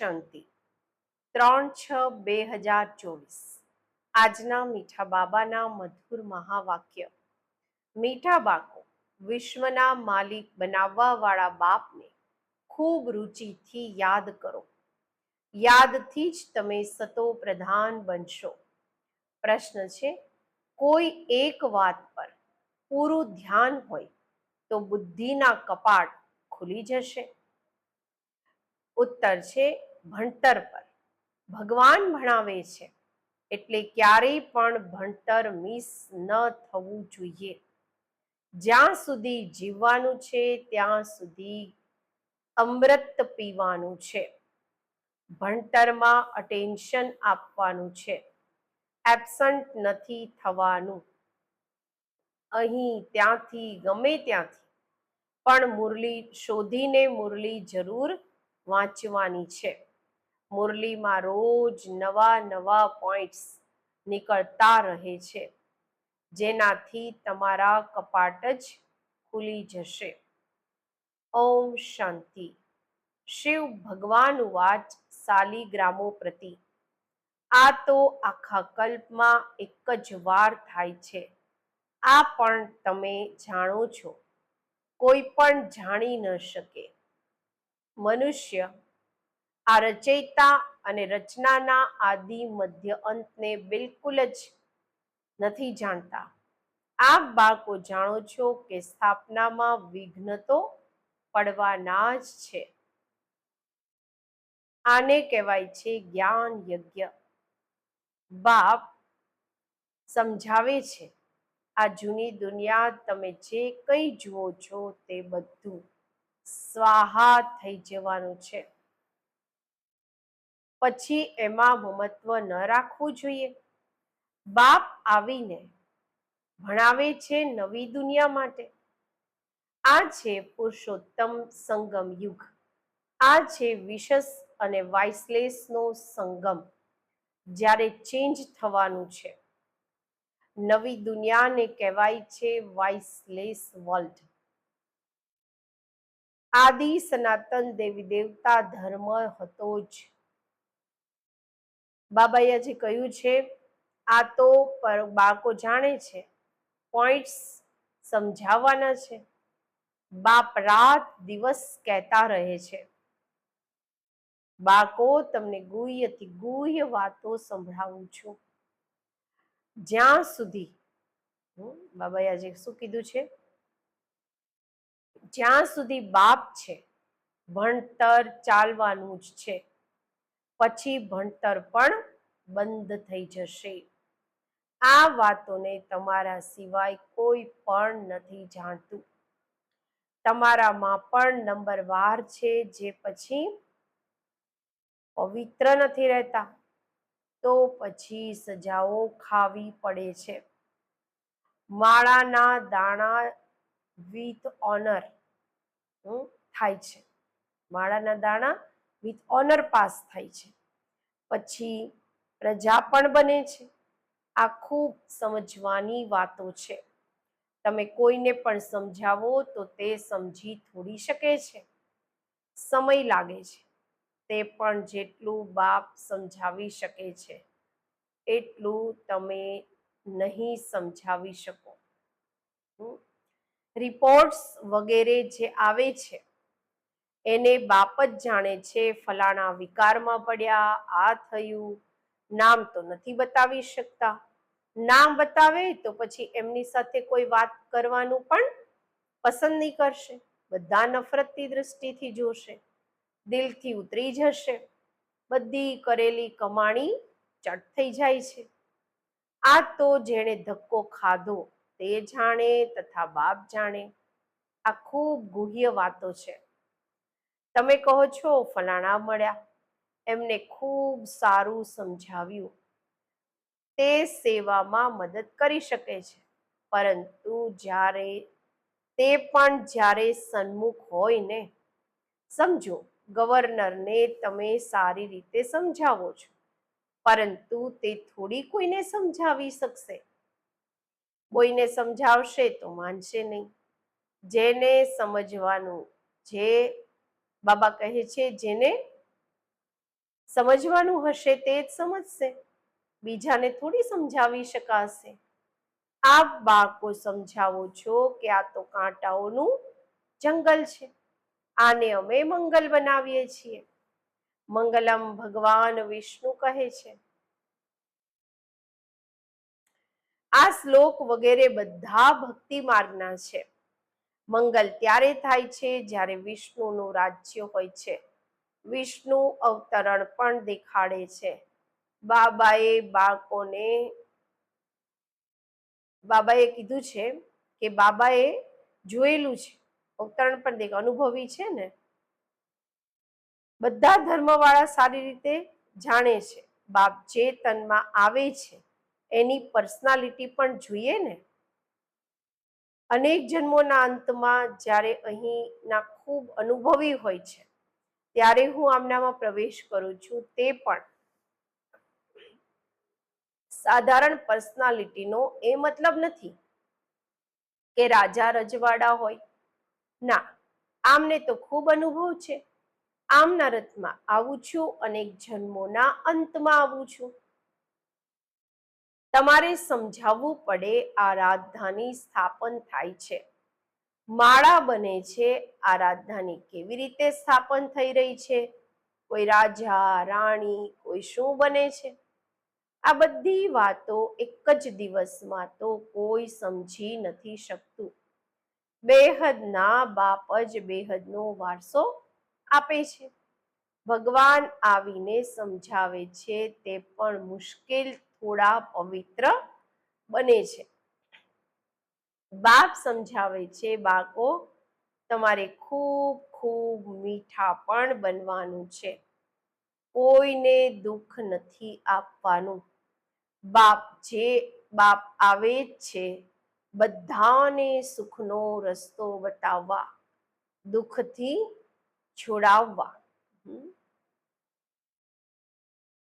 શાંતિ. ત્રણ છ બે હજાર ચોવીસ. આજના મીઠા બાબાના મધુર મહાવાક્ય. મીઠા બાકો વિશ્વના માલિક બનાવવાવાળા બાપને ખૂબ રૂચિથી યાદ કરો. યાદથી જ તમે સતો પ્રધાન બનશો. પ્રશ્ન છે, કોઈ એક વાત પર પૂરું ધ્યાન હોય તો બુદ્ધિના કપાટ ખુલી જશે? ઉત્તર છે ભણતર પર. ભગવાન ભણાવે છે, એટલે ક્યારેય પણ ભણતર મિસ ન થવું જોઈએ. જ્યાં સુધી જીવવાનું છે, ત્યાં સુધી અમૃત પીવાનું છે. ભણતરમાં અટેન્શન આપવાનું છે એબસન્ટ નથી થવાનું. અહીં ત્યાંથી, ગમે ત્યાંથી, પણ મુરલી, શોધીને મુરલી જરૂર વાંચવાની છે. મુરલીમાં રોજ નવા નવા પોઈન્ટ્સ નીકળતા રહે છે. જેનાથી તમારા કપાટ જ ખુલી જશે. ઓમ શાંતિ. શિવ ભગવાન વાચ સાલીગ્રામો પ્રતિ. આ તો આખા કલ્પમાં એક જ વાર થાય છે. આ પણ તમે જાણો છો. કોઈ પણ જાણી ન શકે. મનુષ્ય આ રચયિતા અને રચનાના આદિ મધ્ય અંતને બિલકુલ જ નથી જાણતા. આપ બાળકો જાણો છો કે સ્થાપનામાં વિઘ્ન તો પડવાના જ છે. આને કહેવાય છે જ્ઞાન યજ્ઞ. બાપ સમજાવે છે, આ જૂની દુનિયા તમે જે કંઈ જુઓ છો તે બધું સ્વાહા થઈ જવાનું છે. પછી એમાં મમત્વ ન રાખવું જોઈએ. બાપ આવીને ભણાવે છે નવી દુનિયા માટે. આ છે પુરુષોત્તમ સંગમ યુગ. આ છે વિશસ અને વાઇસલેસનો સંગમ. જ્યારે ચેન્જ થવાનું છે. નવી દુનિયાને કહેવાય છે વાઇસલેસ વર્લ્ડ આદિ સનાતન દેવી દેવતા ધર્મ હતો જ. બાબાએ જે કહ્યું છે, આ તો બાળકો જાણે છે, પોઈન્ટ્સ સમજાવવાના છે. બાપ રાત દિવસ કહેતા રહે છે. બાળકો, તમને ગુહ્યથી ગુહ્ય વાતો સંભળાવું છું. જ્યાં સુધી બાબાએ આજે શું કીધું છે? જ્યાં સુધી બાપ છે, ભણતર ચાલવાનું જ છે. પછી ભણતર પણ બંધ થઈ જશે. આ વાતોને તમારા સિવાય કોઈ પણ નથી જાણતું. તમારામાં પણ નંબર વાર છે જે પછી પવિત્ર નથી રહેતા. તો પછી સજાઓ ખાવી પડે છે. માળાના દાણા વિથ ઓનર થાય છે. માળાના દાણા વિથ ઓનર પાસ થાય છે. પછી પ્રજા પણ બને છે. આ ખૂબ સમજવાની વાતો છે. તમે કોઈને પણ સમજાવો તો તે સમજી થોડી શકે છે. સમય લાગે છે. તે પણ જેટલું બાપ સમજાવી શકે છે, એટલું તમે નહીં સમજાવી શકો. રિપોર્ટ્સ વગેરે જે આવે છે એને બાપ જ જાણે છે, ફલાણા વિકારમાં પડ્યા, આ થયું. નામ તો નથી બતાવી શકતા. નામ બતાવે તો પછી એમની સાથે કોઈ વાત કરવાનું પણ પસંદ નહીં કરશે. બધા નફરતની દ્રષ્ટિથી જોશે. દિલથી ઉતરી જશે. બધી કરેલી કમાણી ચટ થઈ જાય છે. આ તો જેણે ધક્કો ખાધો તે જાણે તથા બાપ જાણે. આ ખૂબ ગુહ્ય વાતો છે. તમે કહો છો ફલાણા મળ્યા. એમને ખૂબ સારું સમજાવ્યું. તે સેવામાં મદદ કરી શકે છે, પરંતુ જ્યારે તે પણ જ્યારે સન્મુખ હોય ને, સમજો ગવર્નરને તમે સારી રીતે સમજાવો છો, પરંતુ તે થોડી કોઈને સમજાવી શકશે? કોઈને સમજાવશે તો માનશે નહીં. જેને સમજવાનું, જે બાબા કહે છે, જેને સમજવાનું હશે તે જ સમજશે. બીજાને થોડી સમજાવી શકાશે. આપ બાળકો સમજાવો છો કે આ તો કાંટાઓનું જંગલ છે. આને અમે મંગલ બનાવીએ છીએ. મંગલમ ભગવાન વિષ્ણુ કહે છે. આ શ્લોક વગેરે બધા ભક્તિ માર્ગના છે. મંગલ ત્યારે થાય છે જ્યારે વિષ્ણુનું રાજ્ય હોય છે. વિષ્ણુ અવતરણ પણ દેખાડે છે. બાબાએ બાળકોને, બાબાએ કીધું છે કે બાબાએ જોયેલું છે, અવતરણ પણ દેખ, અનુભવી છે ને? બધા ધર્મવાળા સારી રીતે જાણે છે. બાપ જે તનમાં આવે છે, એની પર્સનાલિટી પણ જોઈએ ને? અનેક જન્મોના અંતમાં જ્યારે અહીંના ખૂબ અનુભવી હોય છે, ત્યારે હું આમનામાં પ્રવેશ કરું છું તે પણ સાધારણ પર્સનાલિટીનો એ મતલબ નથી કે રાજા રજવાડા હોય. ના, આમને તો ખૂબ અનુભવ છે. આમના રથમાં આવું છું, અનેક જન્મોના અંતમાં આવું છું. તમારે સમજાવવું પડે આ સ્થાપન થાય છે. માળા બને છે આ કેવી રીતે સ્થાપન થઈ રહી છે? કોઈ રાજા, રાણી, કોઈ શું બને છે? આ બધી વાતો એક જ દિવસમાં તો કોઈ સમજી નથી શકતું. બેહદના બાપ જ બેહદનો વારસો આપે છે. ભગવાન આવીને સમજાવે છે તે પણ મુશ્કેલ થોડા પવિત્ર બને છે. બાપ સમજાવે છે, બાળકો, તમારે ખૂબ ખૂબ મીઠા પણ બનવાનું છે. કોઈને દુઃખ નથી આપવાનું. બાપ જે, બાપ આવે જ છે, બધાને સુખનો રસ્તો બતાવવા, દુઃખથી છોડાવવા.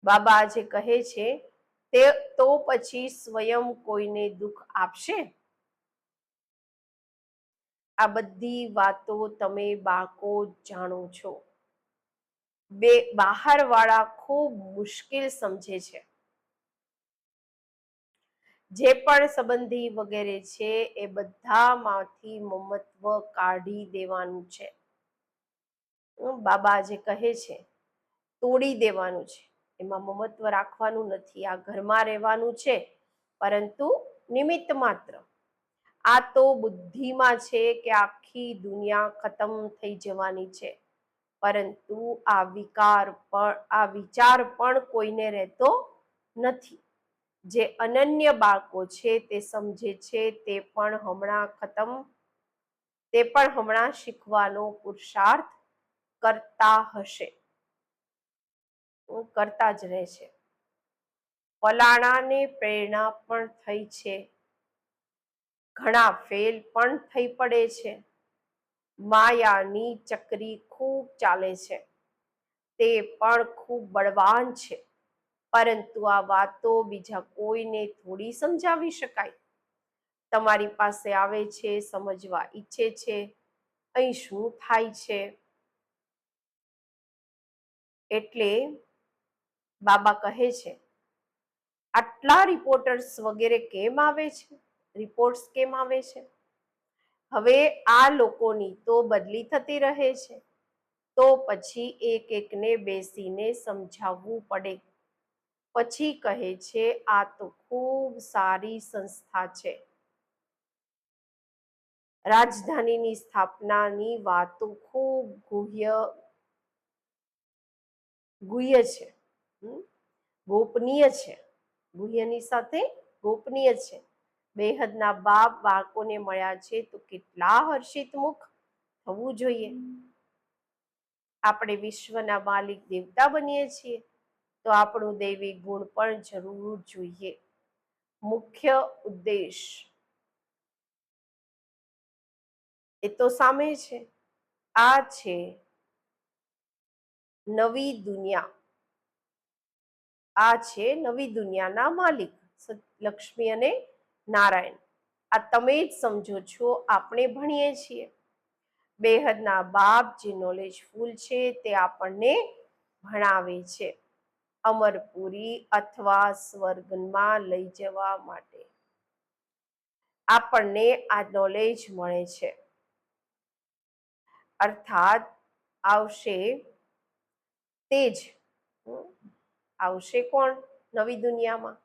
બાબા જે કહે છે તે તો પછી સ્વયં કોઈને દુઃખ આપશે? આ બધી વાતો તમે બાળકો જાણો છો. બે બહાર વાળા ખૂબ મુશ્કેલ સમજે છે. જે પણ સંબંધી વગેરે છે એ બધામાંથી મમત્વ કાઢી દેવાનું છે. બાબા જે કહે છે, તોડી દેવાનું છે. એમાં મમત્વ રાખવાનું નથી. આ ઘરમાં રહેવાનું છે, પરંતુ નિમિત્ત માત્ર. આ તો બુદ્ધિમાં છે કે આખી દુનિયા ખતમ થઈ જવાની છે, પરંતુ આ વિકાર પણ, આ વિચાર પણ કોઈને રહેતો નથી. જે અનન્ય બાળકો છે તે સમજે છે, તે પણ હમણાં ખતમ, તે પણ હમણાં શીખવાનો પુરુષાર્થ કરતા હશે. કરતા જ રહે છે. ફલાણાને પ્રેરણા પણ થઈ છે. ઘણા ફેલ પણ થઈ પડે છે. માયાની ચક્રી ખૂબ ચાલે છે. તે પણ ખૂબ બળવાન છે. પરંતુ આ વાતો બીજા કોઈને થોડી સમજાવી શકાય? તમારી પાસે આવે છે, સમજવા ઈચ્છે છે. અહીં શું થાય છે? એટલે બાબા કહે છે, આટલા રિપોર્ટર્સ વગેરે કેમ આવે છે? રિપોર્ટ્સ કેમ આવે છે? હવે આ લોકોની તો બદલી થતી રહે છે. તો પછી એક એકને બેસીને સમજાવવું પડે. પછી કહે છે, આ તો ખૂબ સારી સંસ્થા છે. રાજધાનીની સ્થાપનાની વાતો ખૂબ ગુહ્ય ગુહ્ય છે? ગોપનીય છે. ગુહ્યની સાથે ગોપનીય છે. બેહદના બાપ બાળકોને મળ્યા છે તો કેટલા હર્ષિત મુખ થવું જોઈએ. આપણે વિશ્વના માલિક દેવતા બનીએ છીએ તો આપણું દૈવી ગુણ પણ જરૂર જોઈએ. મુખ્ય ઉદ્દેશ એ તો સામે છે. આ છે નવી દુનિયા. આ છે નવી દુનિયાના માલિક, લક્ષ્મી અને નારાયણ. આ તમે જ સમજો છો, આપણે ભણીએ છીએ. બેહદના બાપ જે નોલેજફુલ છે તે આપણને ભણાવે છે. અમરપુરી અથવા સ્વર્ગમાં લઈ જવા માટે. આપણને આ નોલેજ મળે છે. અર્થાત, આવશે તે જ. આવશે કોણ નવી દુનિયામાં?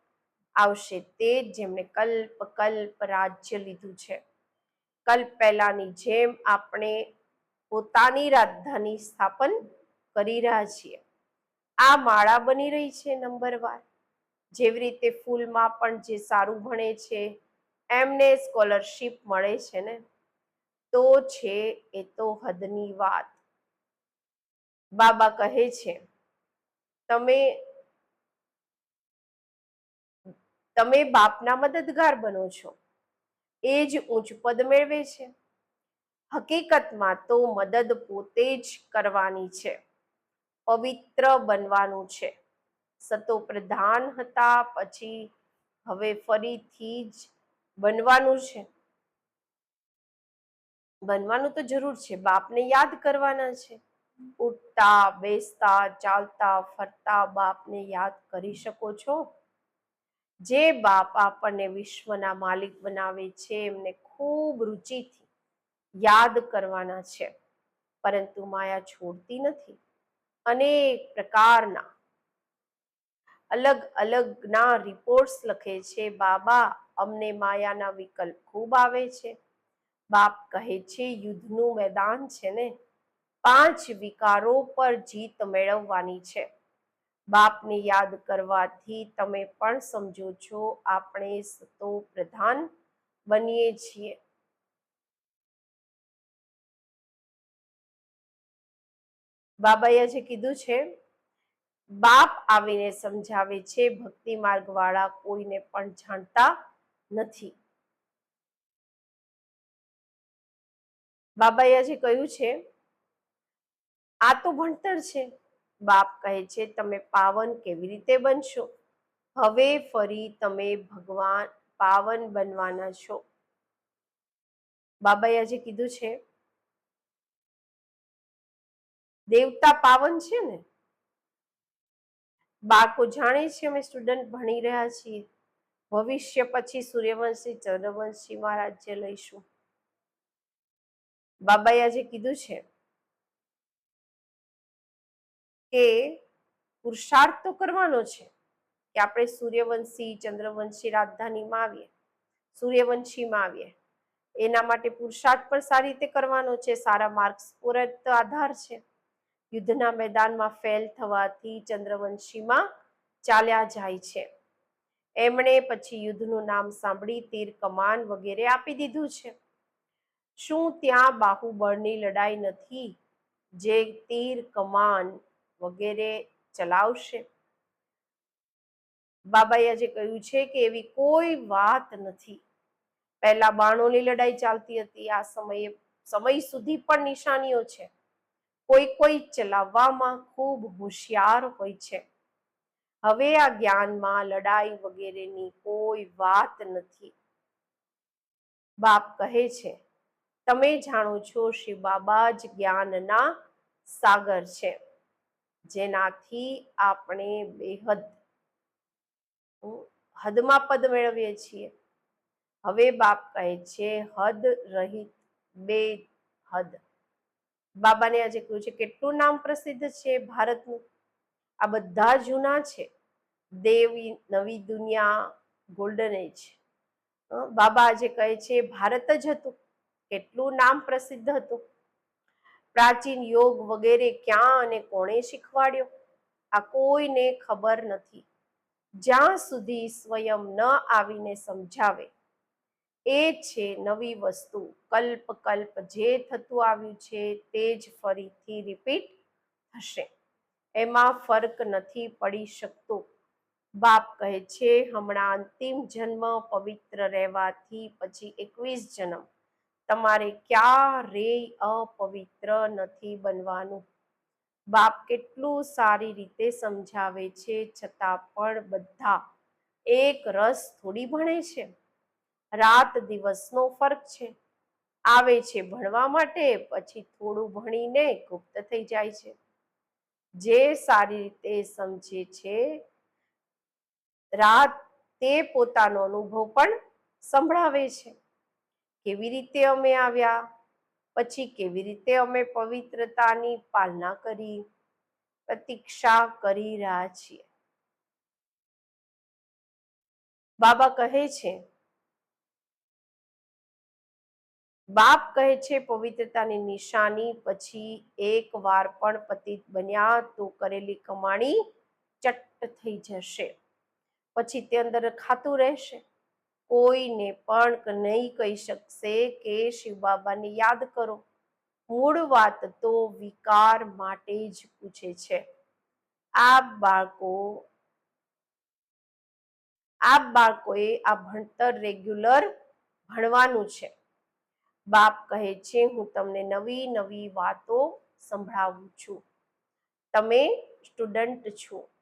આવશે તે જ જેમણે કલ્પ કલ્પ રાજ્ય લીધું છે. કલ્પ પહેલાની જેમ આપણે પોતાની રાજધાની સ્થાપન કરી રહ્યા છીએ. આ માળા બની રહી છે નંબરવાર જેવી રીતે ફૂલમાં પણ જે સારું ભણે છે, એમને સ્કોલરશીપ મળે છે ને? તો છે એ તો હદની વાત. બાબા કહે છે, તમે તમે બાપના મદદગાર બનો છો. એ જ ઉચ્ચ પદ મેળવે છે. હકીકતમાં તો મદદ પોતે જ કરવાની છે. પવિત્ર બનવાનું છે. સતો પ્રધાન હતા, પછી હવે ફરીથી જ બનવાનું છે. બનવાનું તો જરૂર છે. બાપને યાદ કરવાના છે. ઉઠતા, બેસતા, ચાલતા, ફરતા બાપને યાદ કરી શકો છો? જે બાપ આપણને વિશ્વના માલિક બનાવે છે, એમને ખૂબ રુચિથી યાદ કરવાના છે. પરંતુ માયા છોડતી નથી. અનેક પ્રકારના અલગ અલગના રિપોર્ટ્સ લખે છે, બાબા, અમને માયાના વિકલ્પ ખૂબ આવે છે. બાપ કહે છે, યુદ્ધનું મેદાન છે ને. પાંચ વિકારો પર જીત મેળવવાની છે. બાપને યાદ કરવાથી તમે પણ સમજો છો, આપણે સતો પ્રધાન બનીએ છીએ. બાબાએ જે કીધું છે, બાપ આવીને સમજાવે છે, ભક્તિ માર્ગ વાળા કોઈને પણ જાણતા નથી. બાબાએ જે કહ્યું છે, આ તો ભણતર છે. બાપ કહે છે, તમે પાવન કેવી રીતે બનશો? હવે ફરી તમે ભગવાન પાવન બનવાના છો. બાબાએ આજે કીધું છે, દેવતા પાવન છે ને? બાળકો જાણે છે અમે સ્ટુડન્ટ ભણી રહ્યા છીએ. ભવિષ્ય પછી સૂર્યવંશી ચંદ્રવંશીમાં રાજ્ય લઈશું. બાબાએ આજે કીધું છે કે પુરુષાર્થ તો કરવાનો છે કે આપણે સૂર્યવંશી, ચંદ્રવંશી રાજધાનીમાં આવીએ, સૂર્યવંશીમાં આવીએ. એના માટે પુરુષાર્થ પણ સારી રીતે કરવાનો છે, સારા માર્ક્સ પૂરત આધાર છે. યુદ્ધના મેદાનમાં ફેલ થવાથી ચંદ્રવંશીમાં ચાલ્યા જાય છે. એમણે પછી યુદ્ધનું નામ સાંભળી તીર કમાન વગેરે આપી દીધું છે. શું ત્યાં બાહુબળની લડાઈ નથી? જે તીર કમાન વગેરે ચલાવશે. બાબાએ આજે કહ્યું છે કે એવી કોઈ વાત નથી. પહેલા બાણોની લડાઈ ચાલતી હતી. આ સમયે, સમય સુધી પણ નિશાનીઓ છે. કોઈ કોઈ ચલાવવામાં ખૂબ હોશિયાર હોય છે. હવે આ જ્ઞાનમાં લડાઈ વગેરેની કોઈ વાત નથી. બાપ કહે છે, તમે જાણો છો શ્રી બાબા જ જ્ઞાનના સાગર છે. જેનાથી આપણે બેહદ હદમાં પદ મેળવીએ છીએ. હવે બાપ કહે છે, હદ રહિત બે હદ બાબાને આજે કહ્યું છે, કેટલું નામ પ્રસિદ્ધ છે ભારતનું? આ બધા જૂના છે. દેવી, નવી દુનિયા ગોલ્ડન એજ બાબા આજે કહે છે, ભારત જ હતું. કેટલું નામ પ્રસિદ્ધ હતું. પ્રાચીન યોગ વગેરે ક્યાં અને કોણે શીખવાડ્યો? આ કોઈને ખબર નથી. જ્યાં સુધી સ્વયં ન આવીને સમજાવે, એ છે નવી વસ્તુ. કલ્પ કલ્પ જે થતું આવ્યું છે તે જ ફરીથી રિપીટ થશે. એમાં ફરક નથી પડી શકતો. બાપ કહે છે, હમણાં અંતિમ જન્મ પવિત્ર રહેવાથી પછી એકવીસ જન્મ. તમારે ક્યારેય અપવિત્ર નથી બનવાનું. બાપ કેટલું સારી રીતે સમજાવે છે, છતાં પણ બધા એક રસ થોડી ભણે છે. રાત દિવસનો ફરક છે. આવે છે ભણવા માટે, પછી થોડું ભણીને ગુપ્ત થઈ જાય છે. જે સારી રીતે સમજે છે, રાત તે પોતાનો અનુભવ પણ સંભળાવે છે. કેવી રીતે અમે આવ્યા? પછી કેવી રીતે અમે પવિત્રતાની પાલના કરી? પ્રતીક્ષા કરી રહ્યા છીએ. બાબા કહે છે, બાપ કહે છે, પવિત્રતાની નિશાની પછી એક વાર પણ પતિત બન્યા તો કરેલી કમાણી ચટ્ટ થઈ જશે. પછી તે અંદર ખાતું રહેશે. કોઈને પણ નહીં કહી શકશે કે શિવ બાબાને યાદ કરો. મૂળ વાત તો વિકાર માટે જ પૂછે છે. આ બાળકો, આ બાળકોએ આ ભણતર રેગ્યુલર ભણવાનું છે. બાપ કહે છે, હું તમને નવી નવી વાતો સંભળાવું છું. તમે સ્ટુડન્ટ છો.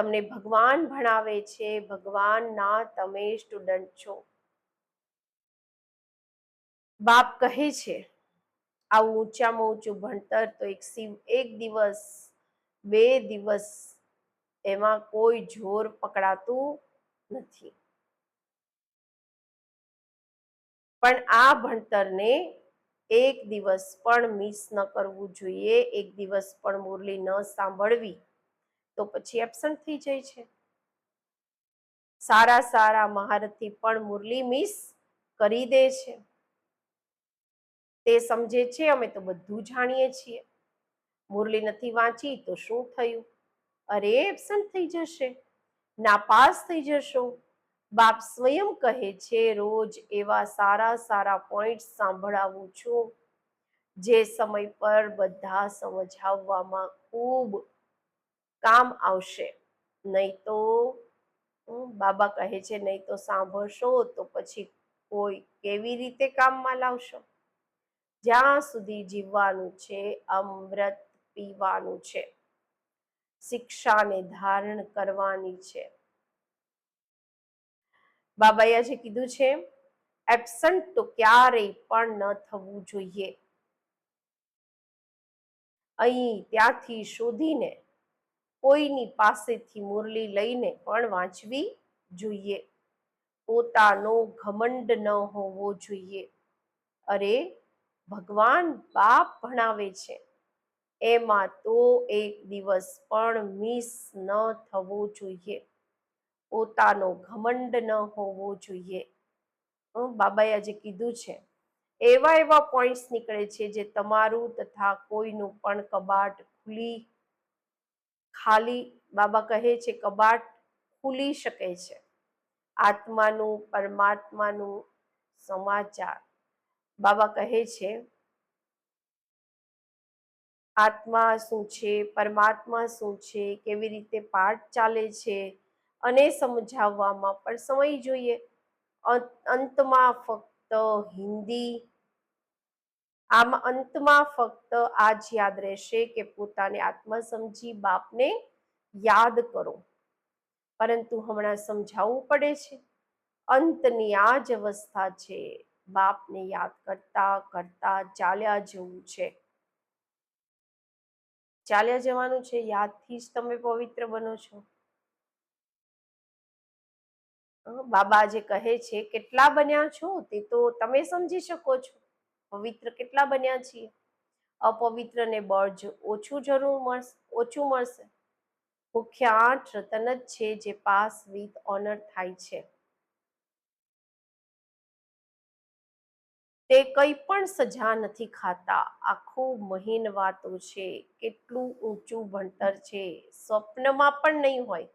તમને ભગવાન ભણાવે છે ભગવાનના તમે સ્ટુડન્ટ છો. બાપ કહે છે, આવું ઊંચામાં ઊંચું ભણતર તો એક શિવ એક દિવસ, બે દિવસ એમાં કોઈ જોર પકડાતું નથી. પણ આ ભણતરને એક દિવસ પણ મિસ ન કરવું જોઈએ, એક દિવસ પણ મુરલી ન સાંભળવી. તો પછી એબસન્ટ થઈ જાય છે. સારા સારા મહારથી પણ મુરલી મિસ કરી દે છે. તે સમજે છે, અમે તો બધું જાણીએ છીએ. મુરલી નથી વાંચી તો શું થયું? અરે એબસન્ટ થઈ જશે. નાપાસ થઈ જશો. બાપ સ્વયં કહે છે, રોજ એવા સારા સારા પોઈન્ટ સાંભળાવું છું, જે સમય પર બધા સમજાવવામાં ખૂબ કામ આવશે. નહીં તો બાબા કહે છે, નહીં તો સાંભળશો તો પછી કોઈ કેવી રીતે કામમાં લાવશો? જ્યાં સુધી જીવવાનું છે, અમૃત પીવાનું છે, શિક્ષાને ધારણ કરવાની છે. બાબાએ આજે કીધું છે, એબસન્ટ તો ક્યારેય પણ ન થવું જોઈએ. અહીં ત્યાંથી શોધીને કોઈની પાસેથી મુરલી લઈને પણ વાંચવી જોઈએ. પોતાનો ઘમંડ ન હોવો જોઈએ. અરે, ભગવાન બાપ ભણાવે છે. એમાં તો એક દિવસ પણ મિસ ન થવો જોઈએ. પોતાનો ઘમંડ ન હોવો જોઈએ. બાબાએ આજે કીધું છે. એવા એવા પોઈન્ટ્સ નીકળે છે જે તમારું તથા કોઈનું પણ કબાટ ખુલી ખાલી બાબા કહે છે કબાટ ખુલી શકે છે. આત્માનું, પરમાત્માનું સમાચાર. બાબા કહે છે, આત્મા શું છે? પરમાત્મા શું છે? કેવી રીતે પાઠ ચાલે છે? અને સમજાવવામાં પણ સમય જોઈએ. અંતમાં ફક્ત હિન્દી આમ અંતમાં ફક્ત આ જ યાદ રહેશે કે પોતાને આત્મા સમજી બાપને યાદ કરો. પરંતુ હમણાં સમજાવવું પડે છે. અંતની આ જ અવસ્થા છે. બાપને યાદ કરતા કરતા ચાલ્યા જવું છે. ચાલ્યા જવાનું છે. યાદથી જ તમે પવિત્ર બનો છો. બાબા જે કહે છે, કેટલા બન્યા છો? તે તો તમે સમજી શકો છો. પવિત્ર કેટલા બન્યા છીએ? અપવિત્રને બળ ઓછું જરૂર મળશે ઓછું મળશે. મુખ્ય આઠ રતન જ છે જે પાસ વિથ ઓનર થાય છે. તે કંઈ પણ સજા નથી ખાતા. આખું મહીન વાતો છે. કેટલું ઊંચું ભણતર છે. સ્વપ્નમાં પણ નહીં હોય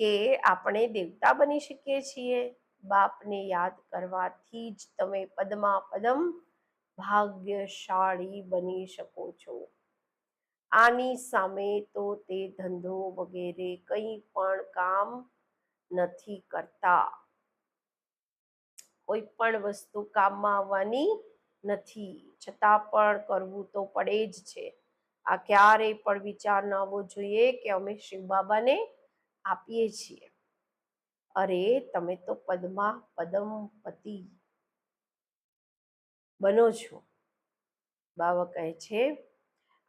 કે આપણે દેવતા બની શકીએ છીએ. બાપને યાદ કરવાથી જ તમે પદમાં પદમ ભાગ્યશાળી બની શકો છો. આની સામે તો તે ધંધો વગેરે કંઈ પણ કામ નથી કરતા. કોઈ પણ વસ્તુ કામમાં આવવાની નથી. છતાં પણ કરવું તો પડે જ છે. આ ક્યારેય પણ વિચાર ન આવવો જોઈએ કે અમે શિવ બાબાને આપીએ છીએ. અરે, તમે તો પદમા પદમપતિ બનો છો. બાવા કહે છે,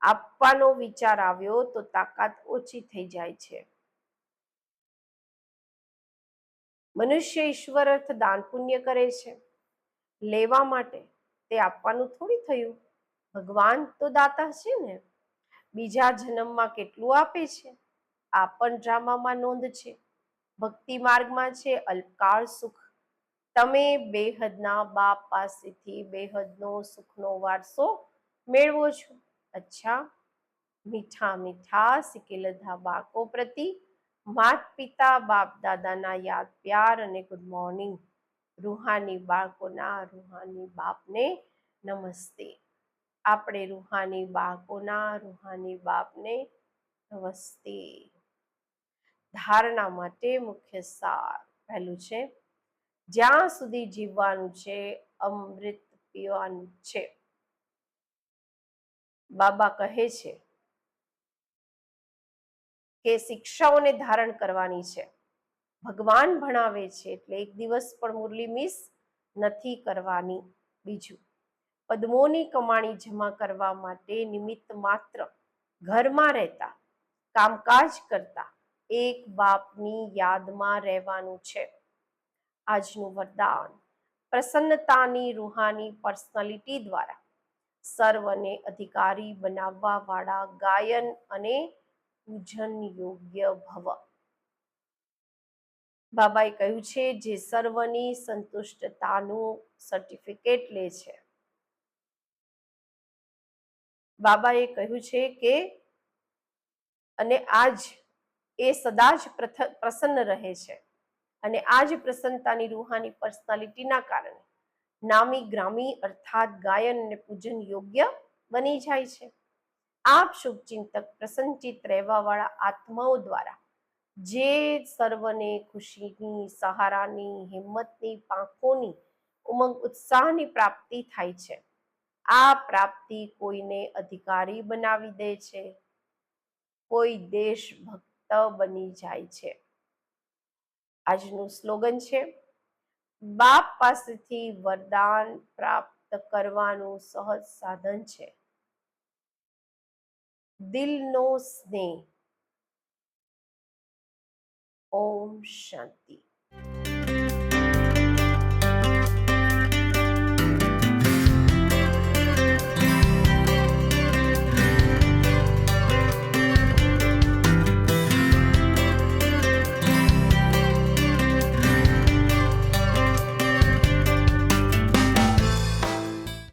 આપવાનો વિચાર આવ્યો તો તાકાત ઓછી થઈ જાય છે. મનુષ્ય ઈશ્વર અર્થ દાન પુણ્ય કરે છે. લેવા માટે તે આપવાનું થોડી થયું. ભગવાન તો દાતા છે ને. બીજા જન્મમાં કેટલું આપે છે? આ પણ ડ્રામામાં નોંધ છે. ભક્તિ માર્ગમાં છે, અલ્પકાળ સુખ. તમે બેહદના બાપ પાસેથી બેહદનો સુખનો વારસો મેળવો છો. અચ્છા, મીઠા મીઠા સિકેલધા બાળકો પ્રતિ માત પિતા બાપ દાદાના યાદ પ્યાર અને ગુડ મોર્નિંગ રૂહાની બાળકોના રૂહાની બાપને નમસ્તે. આપણે રૂહાની બાળકોના રૂહાની બાપને નમસ્તે. ધારણા માટે મુખ્ય સાર પહેલું છે, જ્યાં સુધી જીવવાનું છે, અમૃત પીવાનું છે. બાબા કહે છે કે શિક્ષાઓને ધારણ કરવાની છે. ભગવાન ભણાવે છે એટલે એક દિવસ પણ મુરલી મિસ નથી કરવાની. બીજું, પદ્મોની કમાણી જમા કરવા માટે નિમિત્ત માત્ર ઘરમાં રહેતા, કામકાજ કરતા એક બાપની યાદમાં રહેવાનું છે. આજનું વરદાન પ્રસન્નતાની રૂહાની પર્સનાલિટી દ્વારા. સર્વને અધિકારી બનાવવા વાળા ગાયન અને પૂજન યોગ્ય ભવ. બાબાએ કહ્યું છે, જે સર્વની સંતુષ્ટતાનું સર્ટિફિકેટ લે છે. બાબાએ કહ્યું છે કે, અને આજ એ સદા જ પ્રસન્ન રહે છે. અને આ જ પ્રસન્નતાની રૂહાની પર્સનાલિટીના કારણે નામી ગ્રામી અર્થાત ગાયન અને પૂજન યોગ્ય બની જાય છે. આપ શુભચિંતક પ્રસન્નચિત રહેવાવાળા આત્માઓ દ્વારા જે સર્વને ખુશીની, સહારાની, હિંમતની, પાંખોની ઉમંગ ઉત્સાહની પ્રાપ્તિ થાય છે. આ પ્રાપ્તિ કોઈને અધિકારી બનાવી દે છે. કોઈ દેશભક્ત બની જાય છે. આજનું સ્લોગન છે, બાપ પાસેથી વરદાન પ્રાપ્ત કરવાનું સહજ સાધન છે. દિલનો સ્નેહ. ઓમ શાંતિ.